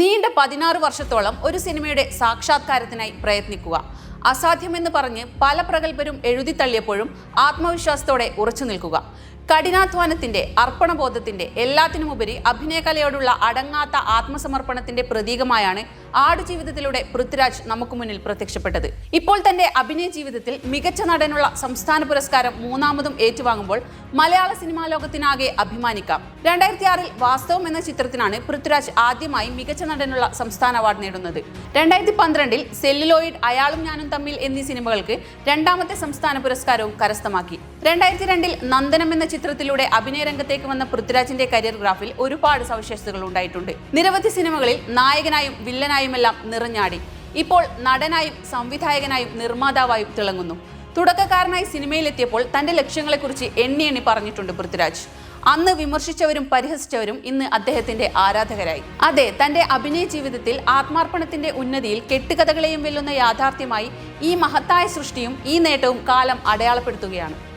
നീണ്ട പതിനാറ് വർഷത്തോളം ഒരു സിനിമയുടെ സാക്ഷാത്കാരത്തിനായി പ്രയത്നിക്കുക. അസാധ്യമെന്ന് പറഞ്ഞ് പല പ്രഗത്ഭരും എഴുതിത്തള്ളിയപ്പോഴും ആത്മവിശ്വാസത്തോടെ ഉറച്ചു നിൽക്കുക. കഠിനാധ്വാനത്തിന്റെ അർപ്പണബോധത്തിന്റെ എല്ലാത്തിനുമുപരി അഭിനയകലയോടുള്ള അടങ്ങാത്ത ആത്മസമർപ്പണത്തിന്റെ പ്രതീകമായാണ് ആടുജീവിതത്തിലൂടെ പൃഥ്വിരാജ് നമുക്ക് മുന്നിൽ പ്രത്യക്ഷപ്പെട്ടത്. ഇപ്പോൾ തന്റെ അഭിനയ ജീവിതത്തിൽ മികച്ച നടനുള്ള സംസ്ഥാന പുരസ്കാരം മൂന്നാമതും ഏറ്റുവാങ്ങുമ്പോൾ മലയാള സിനിമാ ലോകത്തിനാകെ അഭിമാനിക്കാം. രണ്ടായിരത്തി ആറിൽ വാസ്തവം എന്ന ചിത്രത്തിനാണ് പൃഥ്വിരാജ് ആദ്യമായി മികച്ച നടനുള്ള സംസ്ഥാന അവാർഡ് നേടുന്നത്. രണ്ടായിരത്തി പന്ത്രണ്ടിൽ സെല്ലുലോയിഡ് അയാളും ഞാനും തമ്മിൽ എന്നീ സിനിമകൾക്ക് രണ്ടാമത്തെ സംസ്ഥാന പുരസ്കാരവും കരസ്ഥമാക്കി. രണ്ടായിരത്തി രണ്ടിൽ നന്ദനം എന്ന ചിത്രത്തിലൂടെ അഭിനയ രംഗത്തേക്ക് വന്ന പൃഥ്വിരാജിന്റെ കരിയർ ഗ്രാഫിൽ ഒരുപാട് സവിശേഷതകൾ ഉണ്ടായിട്ടുണ്ട്. നിരവധി സിനിമകളിൽ നായകനായും വില്ലനായുമെല്ലാം നിറഞ്ഞാടി. ഇപ്പോൾ നടനായും സംവിധായകനായും നിർമ്മാതാവായും തിളങ്ങുന്നു. തുടക്കക്കാരനായി സിനിമയിലെത്തിയപ്പോൾ തന്റെ ലക്ഷ്യങ്ങളെക്കുറിച്ച് എണ്ണി എണ്ണി പറഞ്ഞിട്ടുണ്ട് പൃഥ്വിരാജ്. അന്ന് വിമർശിച്ചവരും പരിഹസിച്ചവരും ഇന്ന് അദ്ദേഹത്തിന്റെ ആരാധകരായി. അതെ തന്റെ അഭിനയ ജീവിതത്തിൽ ആത്മാർപ്പണത്തിന്റെ ഉന്നതിയിൽ കെട്ടുകഥകളെയും വെല്ലുന്ന യാഥാർത്ഥ്യമായി ഈ മഹത്തായ സൃഷ്ടിയും ഈ നേട്ടവും കാലം അടയാളപ്പെടുത്തുകയാണ്.